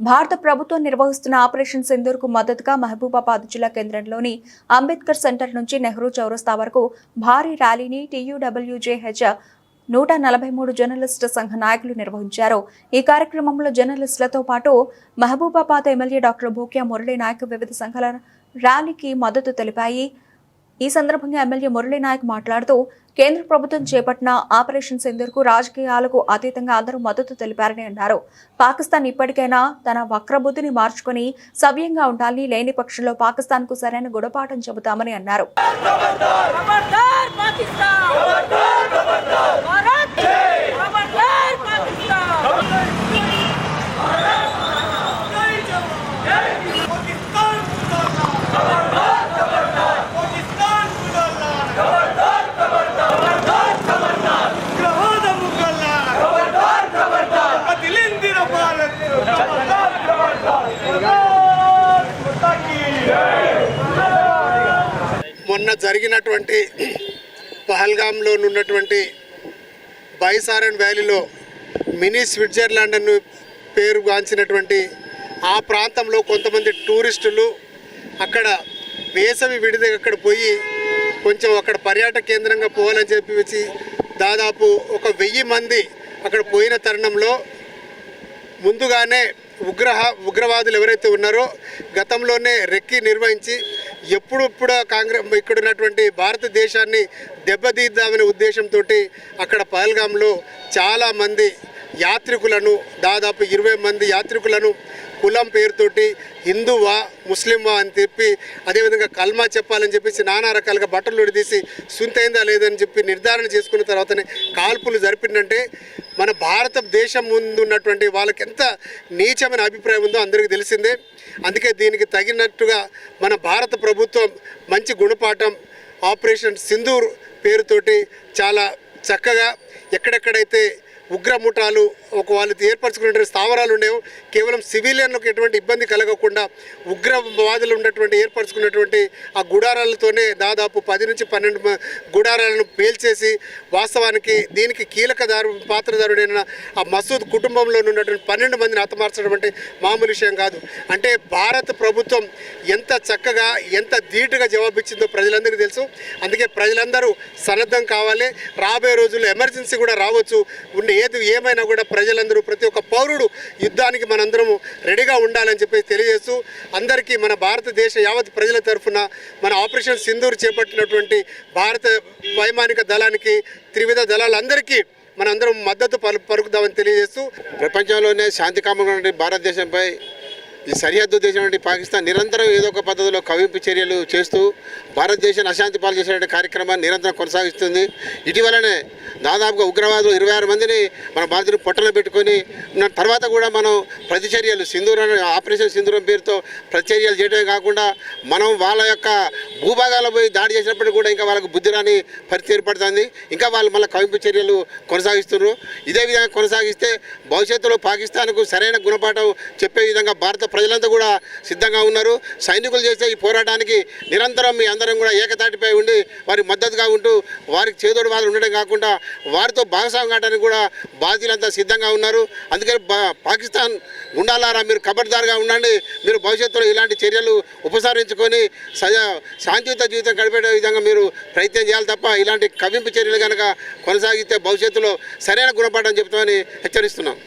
భారత ప్రభుత్వం నిర్వహిస్తున్న ఆపరేషన్ సింధూర్కు మద్దతుగా మహబూబాబాద్ జిల్లా కేంద్రంలోని అంబేద్కర్ సెంటర్ నుంచి నెహ్రూ చౌరస్తా వరకు భారీ ర్యాలీని టీయూడబ్ల్యూజేహెచ్ నూట నలభై మూడు జర్నలిస్టు సంఘ నాయకులు నిర్వహించారు. ఈ కార్యక్రమంలో జర్నలిస్టులతో పాటు మహబూబాబాద్ ఎమ్మెల్యే డాక్టర్ భూక్యా మురళీ నాయక్ వివిధ సంఘాల ర్యాలీకి మద్దతు తెలిపాయి. ఈ సందర్భంగా ఎమ్మెల్యే మురళీనాయక్ మాట్లాడుతూ కేంద్ర ప్రభుత్వం చేపట్టిన ఆపరేషన్ సింధూర్కు రాజకీయాలకు అతీతంగా అందరూ మద్దతు తెలిపారని అన్నారు. పాకిస్తాన్ ఇప్పటికైనా తన వక్రబుద్ధిని మార్చుకొని సవ్యంగా ఉండాలని లేని పక్షంలో పాకిస్తాన్కు సరైన గుణపాఠం చెబుతామని అన్నారు. మొన్న జరిగినటువంటి పహల్గామ్లో ఉన్నటువంటి బైసారన్ వ్యాలీలో మినీ స్విట్జర్లాండ్ అని పేరుగాంచినటువంటి ఆ ప్రాంతంలో కొంతమంది టూరిస్టులు అక్కడ వేసవి విడిది అక్కడ పోయి కొంచెం అక్కడ పర్యాటక కేంద్రంగా పోవాలని చెప్పి వచ్చి దాదాపు ఒక వెయ్యి మంది అక్కడ పోయిన తరుణంలో ముందుగానే ఉగ్రహ ఉగ్రవాదులు ఎవరైతే ఉన్నారో గతంలోనే రెక్కి నిర్వహించి ఎప్పుడప్పుడు కాంగ్రెస్ ఇక్కడ ఉన్నటువంటి భారతదేశాన్ని దెబ్బతీద్దామనే ఉద్దేశంతో అక్కడ పహల్గాంలో చాలామంది యాత్రికులను దాదాపు ఇరవై మంది యాత్రికులను కులం పేరుతోటి హిందువా ముస్లింవా అని చెప్పి అదేవిధంగా కల్మా చెప్పాలని చెప్పేసి నానా రకాలుగా బట్టలు తీసి సుంతైందా లేదని చెప్పి నిర్ధారణ చేసుకున్న తర్వాతనే కాల్పులు జరిపిందంటే మన భారతదేశం ముందు ఉన్నటువంటి వాళ్ళకి ఎంత నీచమైన అభిప్రాయం ఉందో అందరికీ తెలిసిందే. అందుకే దీనికి తగినట్టుగా మన భారత ప్రభుత్వం మంచి గుణపాఠం ఆపరేషన్ సింధూర్ పేరుతోటి చాలా చక్కగా ఎక్కడెక్కడైతే ఉగ్రముఠాలు ఒక వాళ్ళు ఏర్పరచుకున్నటువంటి స్థావరాలు ఉండేవి. కేవలం సివిలియన్లకు ఎటువంటి ఇబ్బంది కలగకుండా ఉగ్రవాదులు ఉన్నటువంటి ఏర్పరచుకున్నటువంటి ఆ గుడారాలతోనే దాదాపు పది నుంచి పన్నెండు మ- గుడారాలను పేల్చేసి వాస్తవానికి దీనికి కీలకదారు పాత్రదారుడైన ఆ మసూద్ కుటుంబంలో ఉన్నటువంటి పన్నెండు మందిని హతమార్చడం అంటే మామూలు విషయం కాదు. అంటే భారత ప్రభుత్వం ఎంత చక్కగా ఎంత ధీటుగా జవాబిచ్చిందో ప్రజలందరికీ తెలుసు. అందుకే ప్రజలందరూ సన్నద్ధం కావాలి. రాబోయే రోజుల్లో ఎమర్జెన్సీ కూడా రావచ్చు. ఉండే ఏది ఏమైనా కూడా ప్రజలందరూ ప్రతి ఒక్క పౌరుడు యుద్ధానికి మనందరము రెడీగా ఉండాలని చెప్పి తెలియజేస్తూ అందరికీ మన భారతదేశ యావత్ ప్రజల తరఫున మన ఆపరేషన్ సింధూర్ చేపట్టినటువంటి భారత వైమానిక దళానికి త్రివిధ దళాలందరికీ మనందరం మద్దతు పలు పలుకుదామని తెలియజేస్తూ ప్రపంచంలోనే శాంతికామంగా ఉండే భారతదేశంపై ఈ సరిహద్దు దేశం నుండి పాకిస్తాన్ నిరంతరం ఏదో ఒక పద్ధతిలో కవింపు చర్యలు చేస్తూ భారతదేశాన్ని అశాంతి పాలు చేసేటువంటి కార్యక్రమాన్ని నిరంతరం కొనసాగిస్తుంది. ఇటీవలనే దాదాపుగా ఉగ్రవాదులు ఇరవై ఆరు మందిని మన భారతీయులు పొట్టన పెట్టుకొని ఉన్న తర్వాత కూడా మనం ప్రతిచర్యలు సింధూరం ఆపరేషన్ సింధూరం పేరుతో ప్రతిచర్యలు చేయడమే కాకుండా మనం వాళ్ళ యొక్క భూభాగాల్లో పోయి దాడి చేసినప్పటికీ కూడా ఇంకా వాళ్ళకు బుద్ధి రాని పరిస్థితి ఏర్పడుతుంది. ఇంకా వాళ్ళు మళ్ళీ కవింపు చర్యలు కొనసాగిస్తున్నారు. ఇదే విధంగా కొనసాగిస్తే భవిష్యత్తులో పాకిస్తాన్కు సరైన గుణపాఠం చెప్పే విధంగా భారత ప్రజలంతా కూడా సిద్ధంగా ఉన్నారు. సైనికులు చేసే ఈ పోరాటానికి నిరంతరం మీ అందరం కూడా ఏకతాటిపై ఉండి వారి మద్దతుగా ఉంటూ వారికి చేదోడు వాళ్ళు ఉండడం కాకుండా వారితో భాగస్వామ్యం కావడానికి కూడా బాధ్యులంతా సిద్ధంగా ఉన్నారు. అందుకే బా- పాకిస్తాన్ గుండాలారా మీరు ఖబర్దార్గా ఉండండి. మీరు భవిష్యత్తులో ఇలాంటి చర్యలు ఉపసంహరించుకొని శాంతియుత జీవితం గడిపే విధంగా మీరు ప్రయత్నం చేయాలి తప్ప ఇలాంటి కవింపు చర్యలు కనుక కొనసాగితే భవిష్యత్తులో సరైన గుణపాఠం చెప్తామని హెచ్చరిస్తున్నాం.